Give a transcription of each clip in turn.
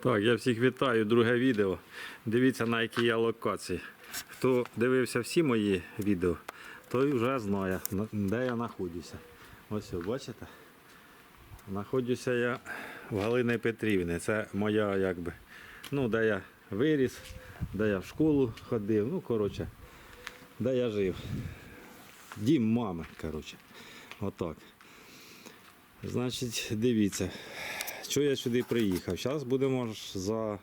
Так, я всіх вітаю, друге відео. Дивіться, на якій я локації. Хто дивився всі мої відео, той вже знає, де я знаходжуся. Ось, бачите? Знаходжуся я в Галини Петрівни. Це моя, якби, ну, де я виріс, де я в школу ходив, ну, коротше, де я жив. Дім мами, коротше. Отак. Значить, дивіться, що я сюди приїхав. Зараз будемо ж за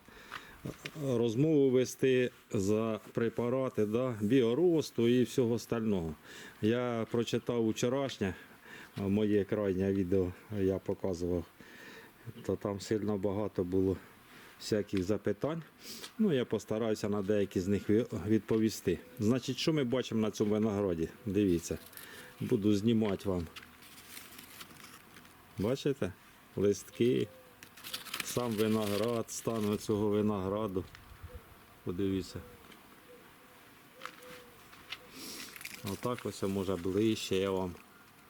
розмову вести за препарати да, біоросту і всього остального. Я прочитав вчорашнє моє крайнє відео, я показував, то там сильно багато було всяких запитань. Ну, я постараюся на деякі з них відповісти. Значить, що ми бачимо на цьому винограді? Дивіться, буду знімати вам. Бачите? Листки, сам виноград, стан цього винограду. Подивіться. Отак ось може ближче, я вам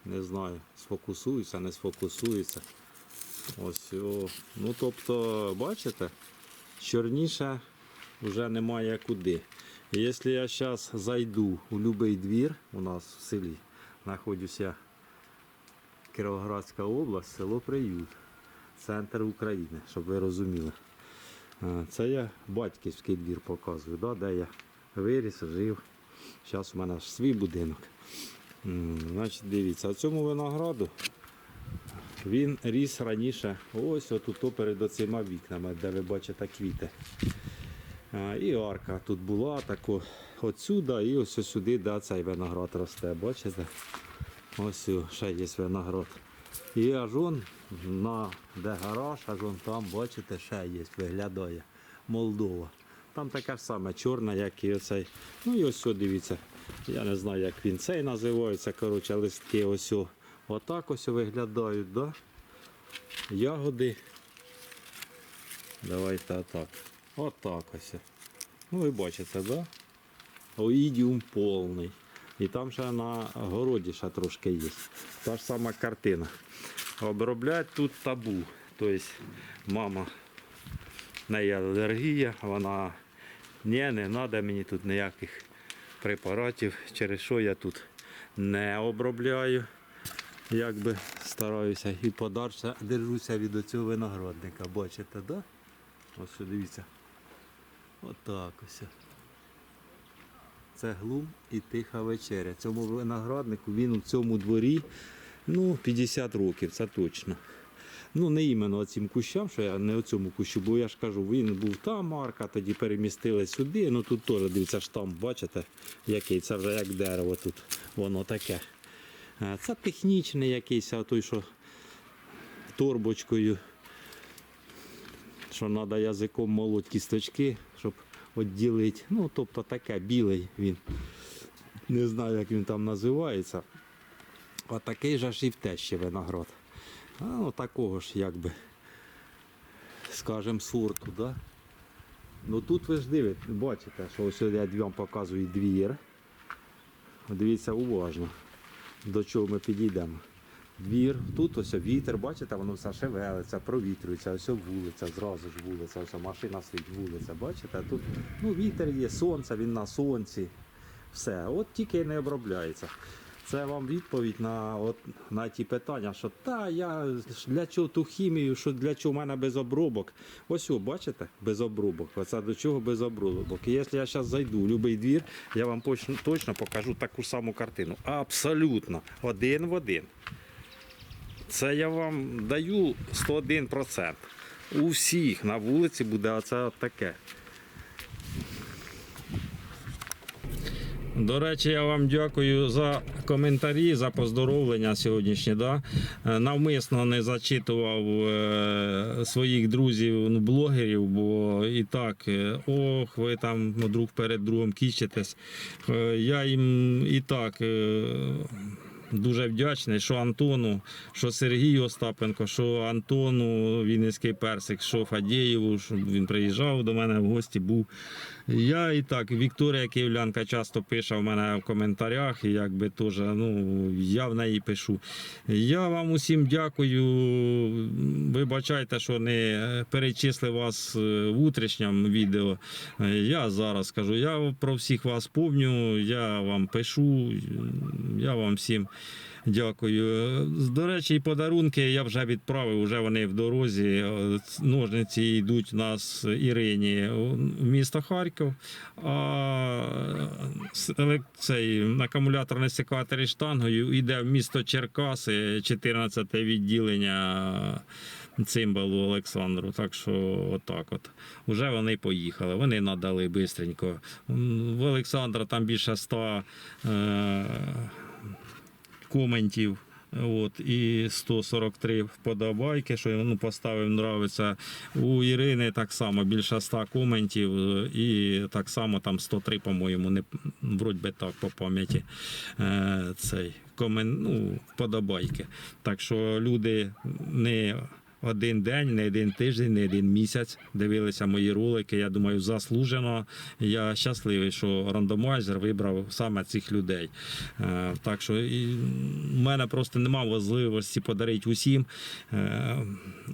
не знаю, сфокусується, не сфокусується. Ось, о. Ну тобто, бачите, чорніше вже немає куди. Якщо я зараз зайду у будь-який двір у нас в селі, знаходжуся Кіровоградська область, село Приют, центр України, щоб ви розуміли. Це я батьківський двір показую, да, де я виріс, жив. Зараз у мене свій будинок. Значить, дивіться, цьому винограду він ріс раніше ось отут перед оцима вікнами, де ви бачите квіти. І арка тут була тако отсюда і ось сюди, де цей виноград росте. Бачите? Ось ще є виноград. І аж на де гараж, аж он там, бачите, ще є, виглядає Молдова. Там така ж саме чорна, як і оцей. Ну і ось дивіться. Я не знаю, як він цей називається. Коротше, листки ось. Отак ось виглядають, да? Ягоди. Давайте отак. Отак ось. Ну ви бачите, да? Оїдіум повний. І там ще на городі ще трошки є. Та ж сама картина. Оброблять тут табу. Тобто мама в неї алергія, вона ні, не треба мені тут ніяких препаратів, через що я тут не обробляю. Якби стараюся і подальше держуся від цього виноградника. Бачите, да? Ось дивіться. Отак ось. Це глум і тиха вечеря. Цьому винограднику він у цьому дворі ну, 50 років, це точно. Ну, не іменно цим кущам, що я не оцьому кущу, бо я ж кажу, він був там марка, тоді перемістили сюди. Ну тут теж дивіться штамп, бачите, який це вже як дерево тут. Воно таке. Це технічний якийсь, а той, що торбочкою, що треба язиком молоть кісточки, відділити. Ну, тобто таке, білий він. Не знаю, як він там називається. А такий же ж і в тещі виноград. А, ну, такого ж, якби, скажем, сорту, да? Ну тут ви ж дивите, бачите, що ось я вам показую двір. Дивіться уважно, до чого ми підійдемо. Двір, тут ось вітер, бачите, воно все шевелиться, провітрюється, ось вулиця, зразу ж вулиця, ось машина стоїть, вулиця, бачите, тут ну, вітер є, сонце, він на сонці. Все, от тільки не обробляється. Це вам відповідь на, от, на ті питання, що та я для чого ту хімію, що для чого в мене без обробок. Ось о, бачите, без обробок. Оце до чого без обробок. І якщо я зараз зайду в будь-який двір, я вам точно, точно покажу таку саму картину. Абсолютно один в один. Це я вам даю 101%. У всіх на вулиці буде оце таке. До речі, я вам дякую за коментарі, за поздоровлення сьогоднішнє. Да? Е, Навмисно не зачитував е, своїх друзів, ну, бо і так, е, ох, ви там друг перед другом кічитесь. Я їм і так. Дуже вдячний, що Антону, що Сергію Остапенко, що Антону Вінницький персик, що Фадєєву, що він приїжджав до мене в гості, був. Я і так, Вікторія Київлянка часто пише в мене в коментарях, і якби теж, ну, я в неї пишу. Я вам усім дякую. Вибачайте, що не перечислив вас е, в утрішньому відео. Я зараз скажу, я про всіх вас помню, я вам пишу, я вам всім дякую. До речі, подарунки я вже відправив, вже вони в дорозі. Ножниці йдуть нас Ірині в місто Харків, а цей акумуляторний секатор штангою йде в місто Черкаси, 14 відділення цимбалу Олександру. Так що отак от. Уже вони поїхали. Вони надали бистренько. В Олександра там більше ста е- коментів. От, і 143 вподобайки, що йому поставив, нравиться. У Ірини так само більше 100 коментів, е, і так само там 103, по-моєму, не вроді би так по пам'яті. Е, цей комен, ну, вподобайки. Так що люди не один день, не один тиждень, не один місяць дивилися мої ролики. Я думаю, заслужено. Я щасливий, що рандомайзер вибрав саме цих людей. Е, Так що і в мене просто немає можливості подарити усім, е,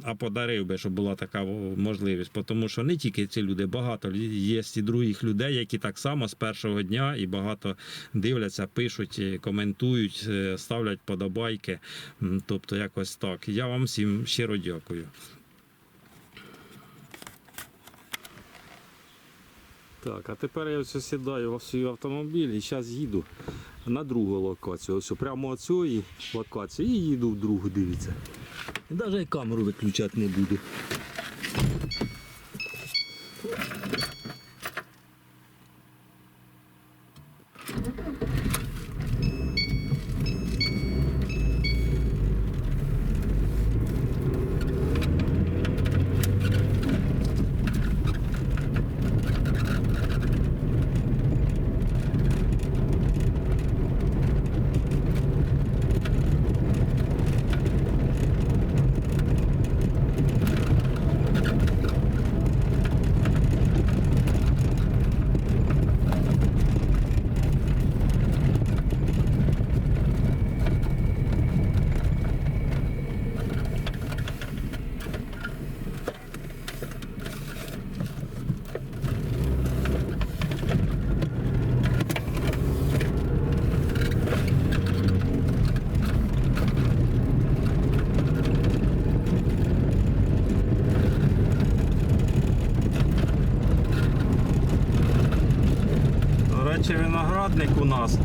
а подарив би, щоб була така можливість. Тому що не тільки ці люди, багато є і других людей, які так само з першого дня і багато дивляться, пишуть, е, коментують, ставлять подобайки. Тобто якось так. Я вам всім щиро дякую. Так, а тепер я ось сідаю в свій автомобіль і зараз їду на другу локацію. Ось прямо от цієї локації і їду в другу, дивіться. І навіть камеру виключати не буду. До речі, виноградник у нас.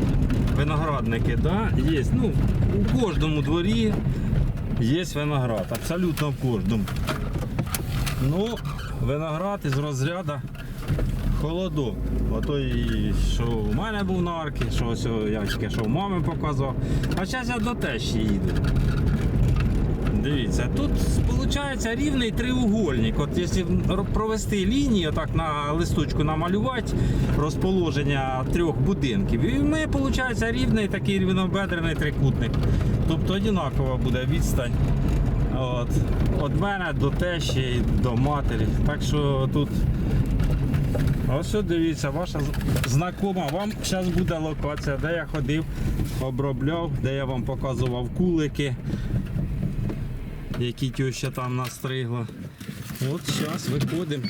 Виноградники, да, є. Ну, у кожному дворі є виноград. Абсолютно в кожному. Ну, виноград із розряду холодок. Ото і що у мене був на арки, що ось я тільки що в мами показував. А зараз я до тещі їду. Дивіться, тут виходить рівний треугольник. От якщо провести лінію, так на листочку намалювати розположення трьох будинків, і ми виходить рівний такий рівнобедрений трикутник. Тобто одинакова буде відстань. От, від мене до тещі і до матері. Так що тут Ось от дивіться, ваша знакома. Вам зараз буде локація, де я ходив, обробляв, де я вам показував кулики, які теща там настригла. От зараз виходимо,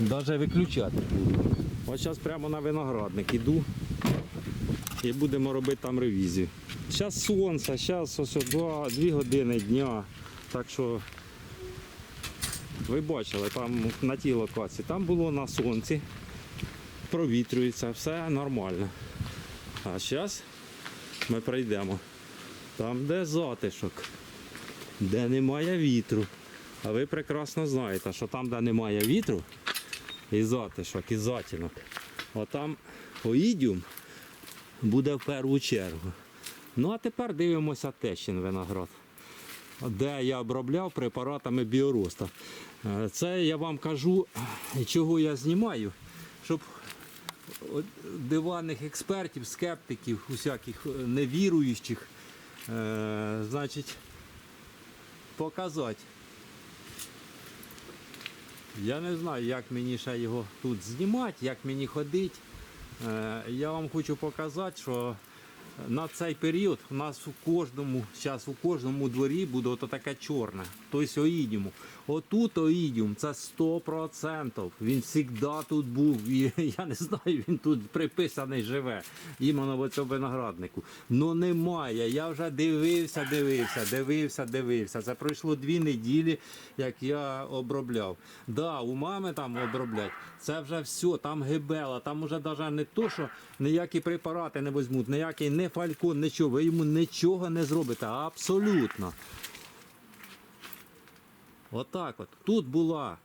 навіть виключати. буду. Зараз прямо на виноградник іду і будемо робити там ревізію. Зараз сонце, зараз ось 2, 2 години дня. Так що ви бачили, там на тій локації, там було на сонці, провітрюється, все нормально. А зараз ми прийдемо там, де затишок, де немає вітру. А ви прекрасно знаєте, що там, де немає вітру, і затишок, і затінок, отам оїдіум буде в першу чергу. Ну а тепер дивимося тещин виноград де я обробляв препаратами біороста. Е, Це я вам кажу, чого я знімаю, щоб диванних експертів, скептиків, усяких е, невіруючих е, значить, показати. Я не знаю, як мені ще його тут знімати, як мені ходити. Е, Я вам хочу показати, що на цей період у нас у кожному, зараз у кожному дворі буде ото таке чорне, тобто оїдіуму. Отут оїдіум, це 100%. Він завжди тут був. І, я не знаю, він тут приписаний живе, іменно в цьому винограднику. Ну немає. Я вже дивився, дивився, дивився, дивився. Це пройшло дві неділі, як я обробляв. Да, у мами там оброблять. Це вже все, там гибела, там уже навіть не то, що ніякі препарати не візьмуть, ніякий не фалькон, нічого. Ви йому нічого не зробите. Абсолютно. Отак от. Тут була.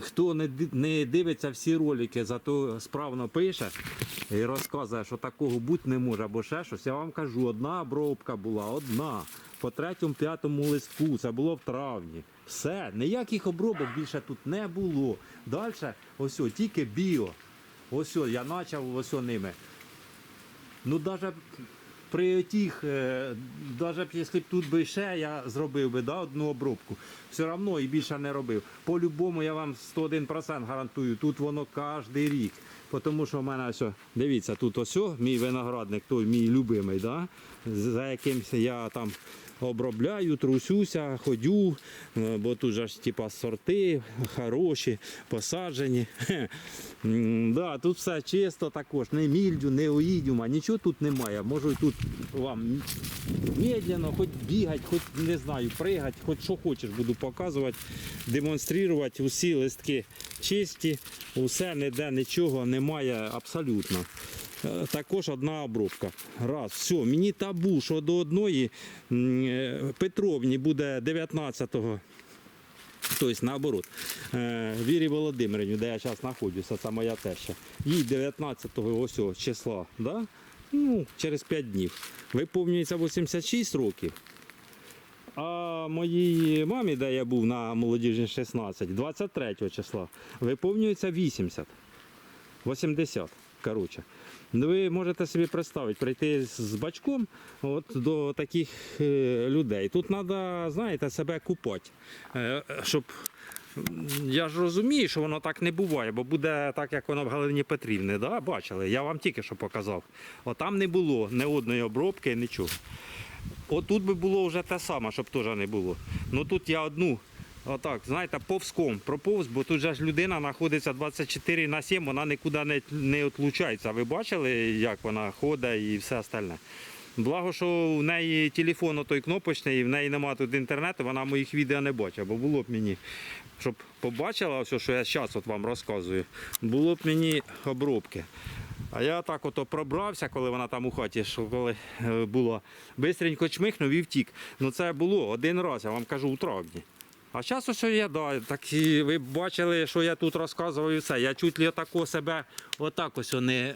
Хто не, дивиться всі ролики, зато справно пише і розказує, що такого бути не може, або ще щось. Я вам кажу, одна обробка була, одна. По третьому, п'ятому листку, це було в травні. Все, ніяких обробок більше тут не було. Далі, ось тільки біо. Ось я почав ось ними. Ну, навіть при тих, навіть якщо б тут би ще я зробив би да, одну обробку, все одно і більше не робив. По-любому я вам 101% гарантую, тут воно кожен рік. Тому що в мене ось, дивіться, тут ось мій виноградник, той мій любимий, да, за якимсь я там обробляю, трусюся, ходю, е, бо тут же ж типа сорти хороші, посаджені. Да, тут все чисто також, не мільдю, не оїдюма, нічого тут немає. Можу тут вам медленно, хоч бігати, хоч не знаю, пригати, хоч що хочеш, буду показувати, демонструвати. Усі листки чисті, усе ніде нічого немає абсолютно. Е, Також одна обробка. Раз, все, мені табу, що до одної е, Петровні буде 19-го. Тобто наоборот, Е, Вірі Володимирівні, де я зараз знаходжуся, це моя теща. Їй 19 ось числа, да? ну, через 5 днів. Виповнюється 86 років. А моїй мамі, де я був на молодіжні 16, 23 числа, виповнюється 80. 80, коротше. Ну, ви можете собі представити, прийти з бачком от, до таких е, людей. Тут треба, знаєте, себе купати, е, щоб. Я ж розумію, що воно так не буває, бо буде так, як воно в Галині Петрівни. Да? Бачили? Я вам тільки що показав. От там не було ні одної обробки, нічого. Отут би було вже те саме, щоб теж не було. Ну тут я одну, отак, знаєте, повзком проповз, бо тут же ж людина знаходиться 24 на 7, вона нікуди не, не отлучається. Ви бачили, як вона ходить і все остальне. Благо, що в неї телефон той кнопочний, і в неї немає тут інтернету, вона моїх відео не бачить, бо було б мені, щоб побачила все, що я зараз от вам розказую, було б мені обробки. А я так ото пробрався, коли вона там у хаті, що коли е, було, бистренько чмихнув і втік. Ну це було один раз, я вам кажу, у травні. А зараз ось я, да, так і ви бачили, що я тут розказував і все. Я чуть ли отако себе отак ось не,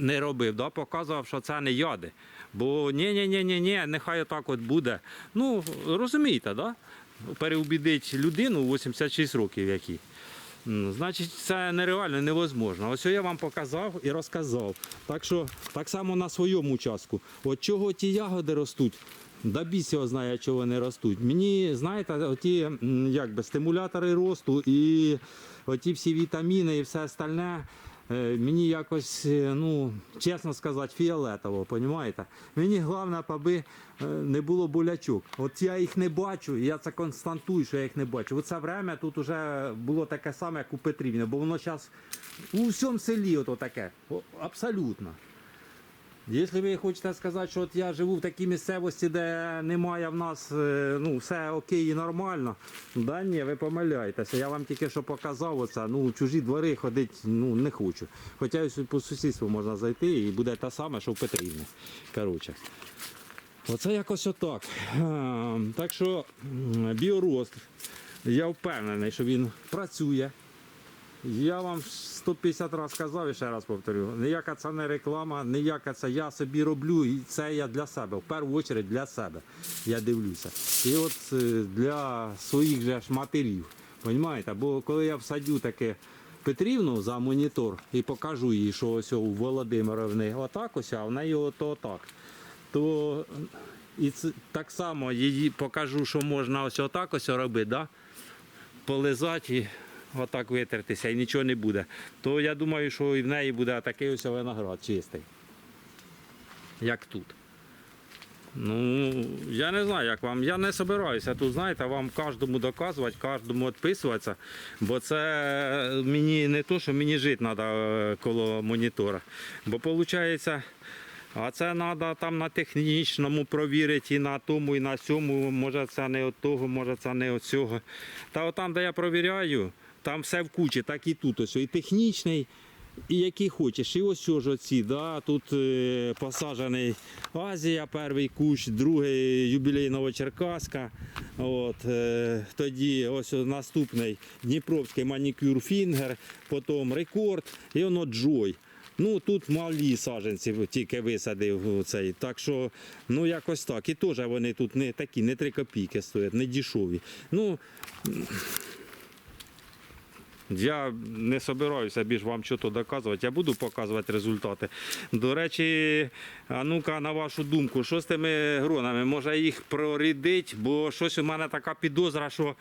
не робив, да, показував, що це не яди. Бо ні, ні, ні, ні, ні, нехай отак от буде. Ну, розумієте, да? переубідить людину 86 років які. Значить, це нереально, невозможно. Ось я вам показав і розказав. Так що так само на своєму участку. От чого ті ягоди ростуть, да біс його знає, чого вони ростуть. Мені, знаєте, оті як би, стимулятори росту і оті всі вітаміни і все остальне. е, Мені якось, е, ну, чесно сказати, фіолетово, понімаєте? Мені головне, аби е, не було болячок. От я їх не бачу, я це константую, що я їх не бачу. Оце время тут вже було таке саме, як у Петрівні, бо воно зараз у всьому селі ото таке. Абсолютно. Якщо ви хочете сказати, що от я живу в такій місцевості, де немає в нас е, ну, все окей і нормально, да ні, ви помиляєтеся. Я вам тільки що показав оце, ну, чужі двори ходити ну, не хочу. Хоча по сусідству можна зайти і буде те саме, що в Петрівні. Коротше. Оце якось отак. Е, Так що біорост, я впевнений, що він працює. Я вам 150 разів сказав і ще раз повторю. Ніяка це не реклама, ніяка це я собі роблю, і це я для себе. В першу чергу для себе. Я дивлюся. І от е, для своїх же ж матерів. Понімаєте? Бо коли я всадю таке Петрівну за монітор і покажу їй, що ось у Володимировни отак ось, а в неї ото отак. то і це, так само її покажу, що можна ось отак ось робити, да? полизати отак витертися, і нічого не буде. То я думаю, що і в неї буде такий ось виноград чистий. Як тут. Ну, я не знаю, як вам. Я не собираюся тут, знаєте, вам кожному доказувати, кожному відписуватися, бо це мені не то, що мені жити треба коло монітора. Бо виходить, а це треба там на технічному провірити і на тому, і на сьому. Може це не від того, може це не від цього. Та от там, де я провіряю, там все в кучі, так і тут ось. І технічний, і який хочеш. І ось ж оці, да? тут е, посаджений Азія, перший кущ, другий юбілей Новочеркаська. От, е, тоді ось наступний Дніпровський манікюр Фінгер, потім рекорд і воно Джой. Ну тут малі саджанці тільки висадив цей. Так що, ну якось так. І теж вони тут не такі, не 3 копійки стоять, не дешеві. Ну, я не собираюся більш вам щось доказувати. Я буду показувати результати. До речі, а ну-ка, на вашу думку, що з тими гронами? Може їх прорідить, бо щось у мене така підозра, що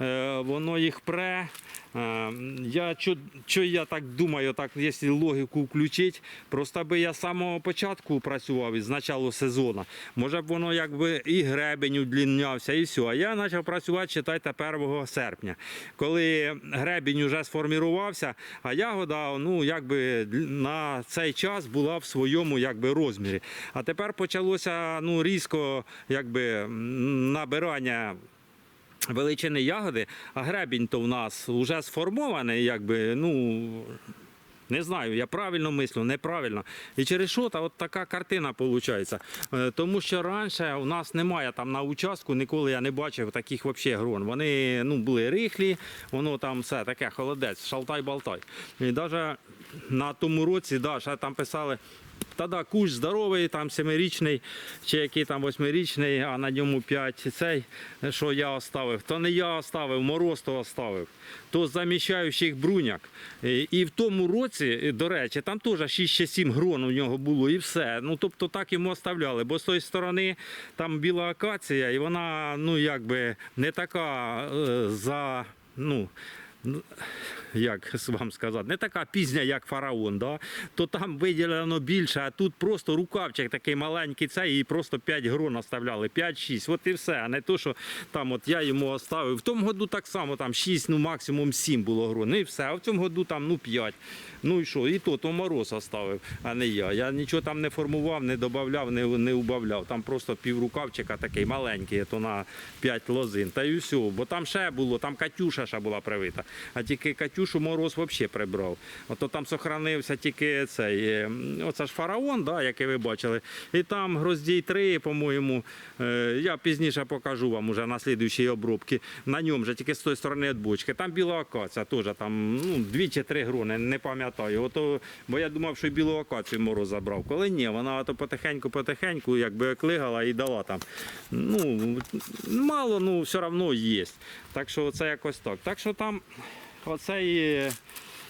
е, воно їх пре. Е, я що, що я так думаю, так, якщо логіку включити, просто би я з самого початку працював із началу сезону. Може б воно якби і гребень удлінявся, і все. А я почав працювати, читайте, 1 серпня. Коли гребень вже сформірувався, а ягода ну, якби на цей час була в своєму якби, розмірі. А тепер почалося ну, різко якби, набирання величини ягоди, а гребінь то в нас вже сформований, якби, ну. Не знаю, я правильно мислю, неправильно. І через що та от така картина виходить. Тому що раніше у нас немає там на участку, ніколи я не бачив таких взагалі грон. Вони ну, були рихлі, воно там все таке холодець, шалтай-балтай. І навіть на тому році, да, ще там писали. Та да, кущ здоровий, там семирічний, чи який там восьмирічний, а на ньому п'ять цей, що я оставив. То не я оставив, мороз то оставив. То заміщаючих бруняк. І, в тому році, до речі, там теж 6 чи 7 грон у нього було і все. Ну тобто так йому оставляли. Бо з тої сторони там біла акація, і вона ну якби не така е, за. ну, як вам сказати, не така пізня, як фараон, да? то там виділено більше, а тут просто рукавчик такий маленький цей, і просто 5 грон оставляли, 5-6, от і все. А не то, що там от я йому оставив. В тому году так само там 6, ну максимум 7 було грон. І все. А в цьому году там ну 5. Ну і що? І то, то мороз оставив, а не я. Я нічого там не формував, не додавав, не, не убавляв. Там просто піврукавчика такий маленький, то на 5 лозин. Та і все. Бо там ще було, там Катюша ще була привита. А тільки Катюшу мороз взагалі прибрав. Ото там сохранився тільки цей. е, Оце ж фараон, да, який ви бачили. І там гроздій 3, по-моєму. е, Я пізніше покажу вам уже на слідуючій обробці. На ньому же тільки з тої сторони від бочки. Там біла акація теж там ну, дві чи три грони, не пам'ятаю. Ото, бо я думав, що білу акацію мороз забрав. Коли ні, вона то потихеньку-потихеньку якби клигала і дала там. Ну, мало, ну все одно є. Так що це якось так. Так що там оцей.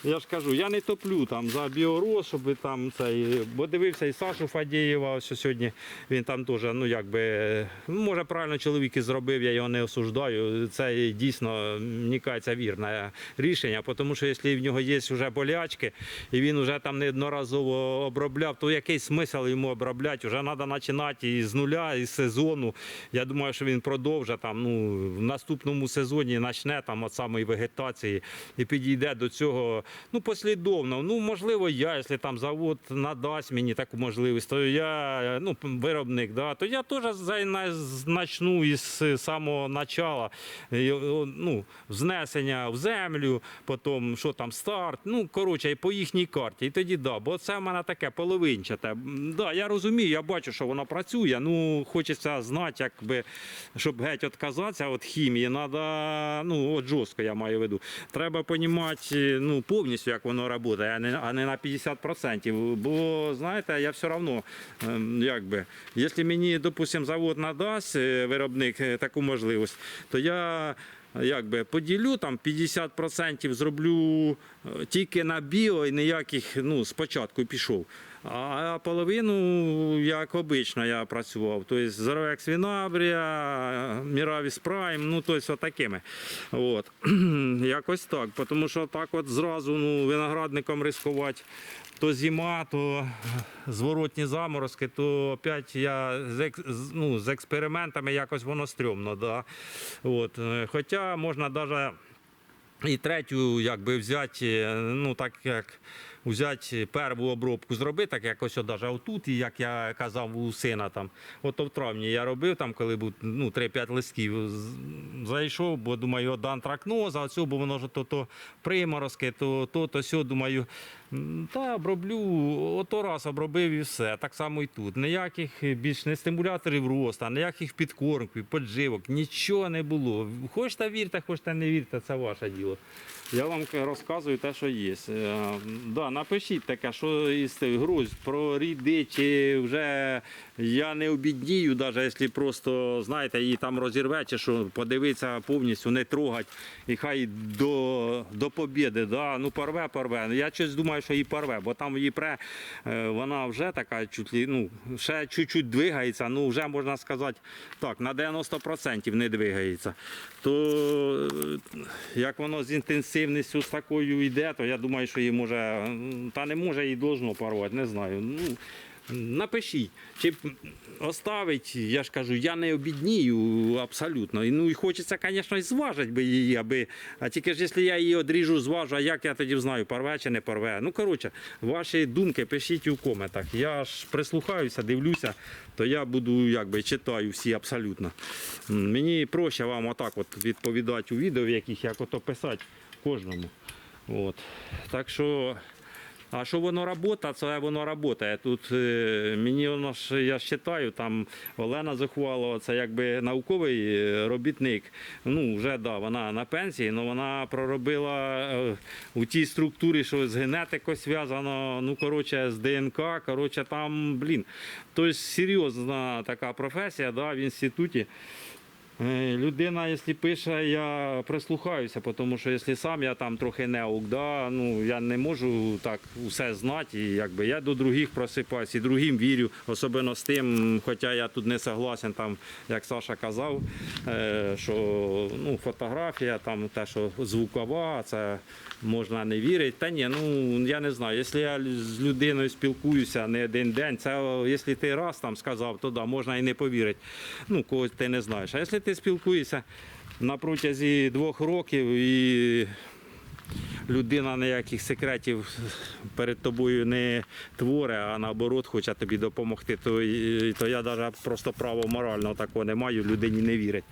Я ж кажу, я не топлю там за біороз, щоб там цей, бо дивився і Сашу Фадєєва, ось сьогодні він там теж, ну якби, може правильно чоловік і зробив, я його не осуждаю. Це дійсно, мені кажеться, вірне рішення, тому що якщо в нього є вже болячки, і він вже там неодноразово обробляв, то який смисл йому обробляти? Вже треба починати із нуля, із сезону. Я думаю, що він продовжить там, ну, в наступному сезоні почне там от самої вегетації і підійде до цього ну, послідовно. Ну, можливо, я, якщо там завод надасть мені таку можливість, то я ну, виробник, да, то я теж начну із самого начала ну, знесення в землю, потім що там старт. Ну, коротше, і по їхній карті. І тоді да, бо це в мене таке половинчате. Да, я розумію, я бачу, що воно працює. Ну, хочеться знати, якби, щоб геть відказатися від хімії, треба, ну, от жорстко я маю в виду. Треба розуміти, ну, повністю, як воно працює, а не, а не на 50%. Бо, знаєте, я все одно, ем, якби, якщо мені, допустимо, завод надасть е, виробник е, таку можливість, то я якби поділю там 50% зроблю е, тільки на біо і ніяких, ну, спочатку пішов. А половину, як обично, я працював. Тобто Зоровекс Вінабрія, Міравіс Прайм, ну тобто отакими. От. Якось так. Тому що так от зразу ну, виноградником рискувати. То зима, то зворотні заморозки, то опять я з, ну, з експериментами якось воно стрьомно. Да. От. е, Хоча можна навіть і третю, якби взяти, ну так як взяти перву обробку зробити, так якось от даже отут, і як я казав у сина там. Ото в травні я робив там, коли був ну, 3-5 листків. Зайшов, бо думаю, от антракноза, а цього, бо воно ж то, то приморозки, то то, то сьо, думаю, та оброблю, ото раз обробив і все. Так само і тут. Ніяких більш не стимуляторів росту, ніяких підкормків, подживок, нічого не було. Хочете вірте, хочете не вірте, це ваше діло. Я вам розказую те, що є. Е, Да, напишіть таке, що із грузь груз про ріди, чи вже я не обіднію, навіть якщо просто знаєте, її там розірве, що подивитися повністю, не трогать, і хай до, до побіди. Да? Ну порве, порве. Я щось думаю, що її порве, бо там її пре, е, вона вже така чуть ну, ще чуть-чуть двигається, ну вже можна сказати, так, на 90% не двигається. То е, як воно з інтенсивністю з такою йде, то я думаю, що її може, та не може її должно порвати, не знаю. Ну, Напишіть, чи оставить, я ж кажу, я не обіднію абсолютно. Ну і хочеться, звісно, зважити її, аби. А тільки ж якщо я її одріжу, зважу, а як я тоді знаю, порве чи не порве. Ну, коротше, ваші думки пишіть у коментах. Я ж прислухаюся, дивлюся, то я буду якби читаю всі абсолютно. Мені проще вам отак от відповідати у відео, в яких як ото писати кожному. От. Так що. А що воно робота, це воно працює. Тут е, мені воно ж я читаю, там Олена Зухвалова, це якби науковий е, робітник. Ну, вже да, вона на пенсії, але вона проробила е, у тій структурі, що з генетикою зв'язано, ну коротше, з ДНК. Коротше, там, блін. Тобто серйозна така професія да, в інституті. Е, Людина, якщо пише, я прислухаюся, тому що якщо сам я там трохи неук, да, ну, я не можу так усе знати. І, якби, я до других просипаюся і другим вірю, особливо з тим, хоча я тут не согласен, там, як Саша казав, е, що ну, фотографія, там, те, що звукова, це можна не вірити. Та ні, ну я не знаю. Якщо я з людиною спілкуюся не один день, це якщо ти раз там сказав, то да, можна і не повірити. Ну, когось ти не знаєш. А якщо ти спілкуєшся на протязі двох років і людина ніяких секретів перед тобою не творить, а наоборот хоче тобі допомогти, то, то я навіть просто право морального такого не маю, людині не вірить.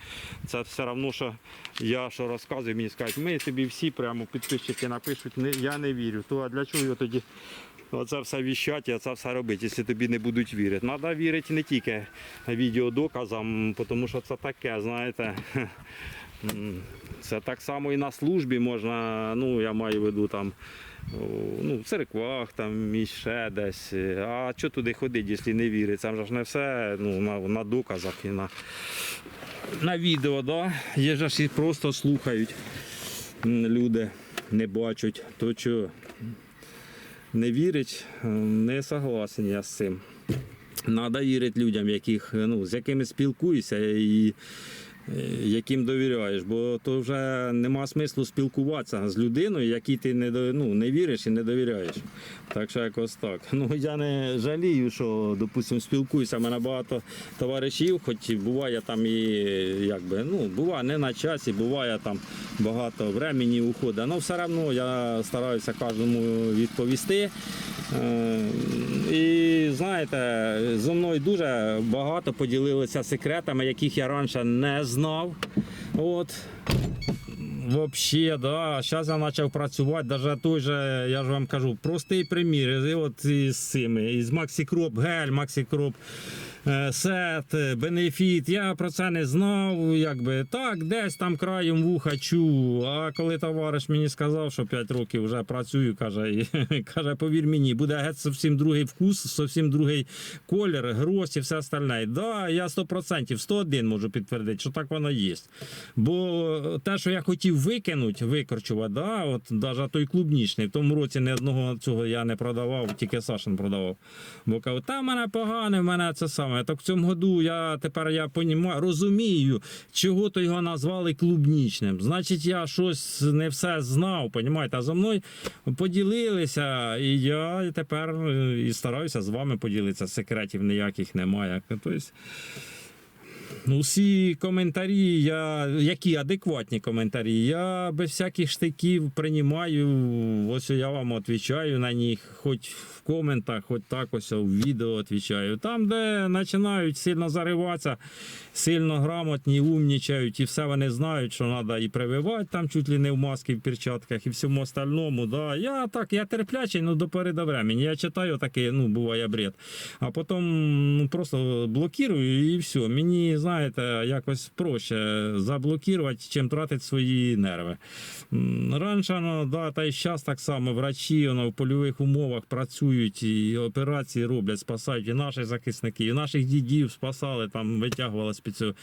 Це все одно, що я що розказую, мені скажуть, ми тобі всі прямо підписчики напишуть, я не вірю. То а для чого його тоді оце все віщати, це все робити, якщо тобі не будуть вірити? Треба вірити не тільки відеодоказам, тому що це таке, знаєте. Це так само і на службі можна, ну я маю в виду там. Ну, в церквах, там і ще десь. А що туди ходити, якщо не вірить? Це ж не все ну, на, на доказах і на, на відео, да? Є ж і просто слухають люди, не бачать. То що не вірить, е, не согласен я з цим. Треба вірити людям, яких, ну, з якими спілкуюся. і е, яким довіряєш, бо то вже нема смислу спілкуватися з людиною, якій ти не, ну, не віриш і не довіряєш. Так що якось так. Ну я не жалію, що допустим, спілкуюся. У мене багато товаришів, хоч буває там і якби, ну, буває не на часі, буває там багато времени уходить. Але все одно я стараюся кожному відповісти. Е, І знаєте, зо мною дуже багато поділилися секретами, яких я раніше не знав. От. Взагалі, да. Зараз я почав працювати, навіть той же, я ж вам кажу, простий примір. І от із цими, із Максикроп, гель, Максикроп. Е, сет, е, бенефіт. Я про це не знав. Якби так, десь там краєм вуха чув. А коли товариш мені сказав, що 5 років вже працюю, каже, і, каже, повір мені, буде геть зовсім другий вкус, зовсім другий колір, гроздь і все остальне. Да, я 100%, 101 можу підтвердити, що так воно є. Бо те, що я хотів викинути, викорчувати, да, от навіть той клубнічний, в тому році ні одного цього я не продавав, тільки Сашин продавав. Бо кажу, та в мене погане, в мене це саме. Так в цьому году я тепер я понімаю, розумію, чого то його назвали клубнічним. Значить, я щось не все знав, понімаєте, а за мною поділилися, і я тепер е, і стараюся з вами поділитися. Секретів ніяких немає. Тобто, Ну, всі коментарі, я, які адекватні коментарі, я без всяких штиків приймаю. Ось я вам відповідаю на них, хоч в коментах, хоч так ось у відео відповідаю. Там, де починають сильно зариватися, сильно грамотні, умнічають, і все вони знають, що треба і прививати там чуть ли не в маски, в перчатках і всьому остальному. Да. Я так, я терплячий, ну до пори до времени. Я читаю таке, ну, буває бред. А потім ну, просто блокую і все. Мені, знаєте, якось проще заблокувати, чим тратити свої нерви. Раніше, ну, да, та й зараз так само врачі ну, в польових умовах працюють і операції роблять, спасають і наших захисників, і наших дідів спасали, там витягували з-під цього.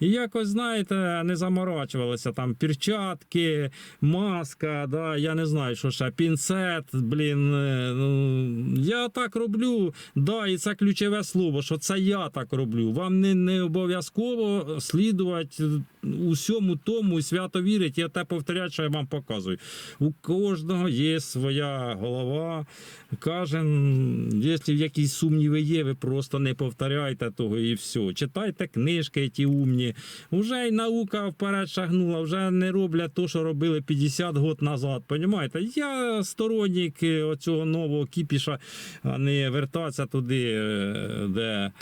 І якось, знаєте, не заморачувалися там перчатки, маска, да, я не знаю, що ще, пінцет, блін. е, Ну, я так роблю, да, і це ключове слово, що це я так роблю. Вам не, не обов'язково слідувати усьому тому і свято вірить, і те повторяти, що я вам показую. У кожного є своя голова. Кожен, якщо якісь сумніви є, ви просто не повторяйте того і все. Читайте книжки, ті умні. Уже й наука вперед шагнула, вже не роблять те, що робили 50 років назад. Понімаєте? Я сторонник е, оцього нового кіпіша, а не вертатися туди, е, де.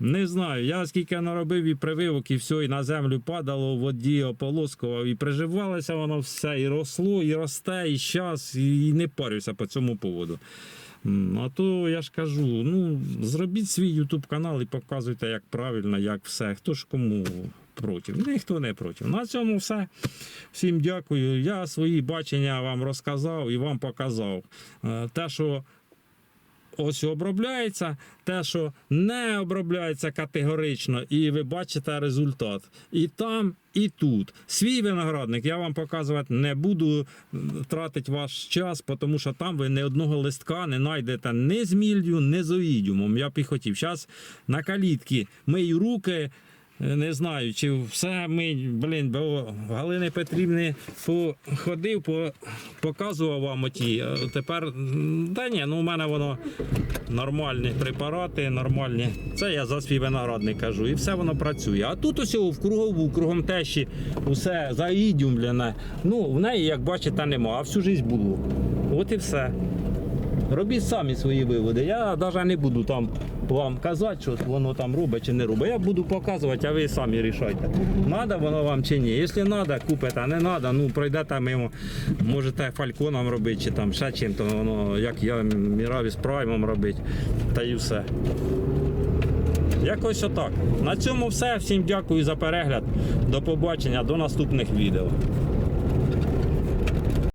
Не знаю, я скільки наробив і прививок, і все, і на землю падало, в воді ополоскував, і приживалося воно все, і росло, і росте, і щас, і не парюся по цьому поводу. А то я ж кажу, ну зробіть свій YouTube канал і показуйте, як правильно, як все. Хто ж кому проти? Ніхто не проти. На цьому все. Всім дякую. Я свої бачення вам розказав і вам показав. Е, Те, що ось обробляється, те, що не обробляється категорично, і ви бачите результат. І там, і тут. Свій виноградник я вам показувати не буду тратити ваш час, тому що там ви ні одного листка не знайдете ні з мільдю, ні з оїдіумом. Я б і хотів. Зараз на калітки мию руки. Не знаю, чи все ми, блін, бо Галини Петрівни походив, по, показував вам оті. Тепер, та ні, ну у мене воно нормальні препарати, нормальні. Це я за свій виноградник кажу. І все воно працює. А тут ось в кругову, кругом тещі, усе заїдюмлене. Ну, в неї, як бачите, нема, а всю життя було. От і все. Робіть самі свої виводи. Я навіть не буду там вам казати, що воно там робить чи не робить. Я буду показувати, а ви самі рішайте. Надо воно вам чи ні. Якщо треба, купите, а не треба, ну пройдете мимо. Можете фальконом робити чи там ще чим-то, воно, як я Міравіс Праймом робити. Та і все. Якось отак. На цьому все. Всім дякую за перегляд. До побачення, до наступних відео.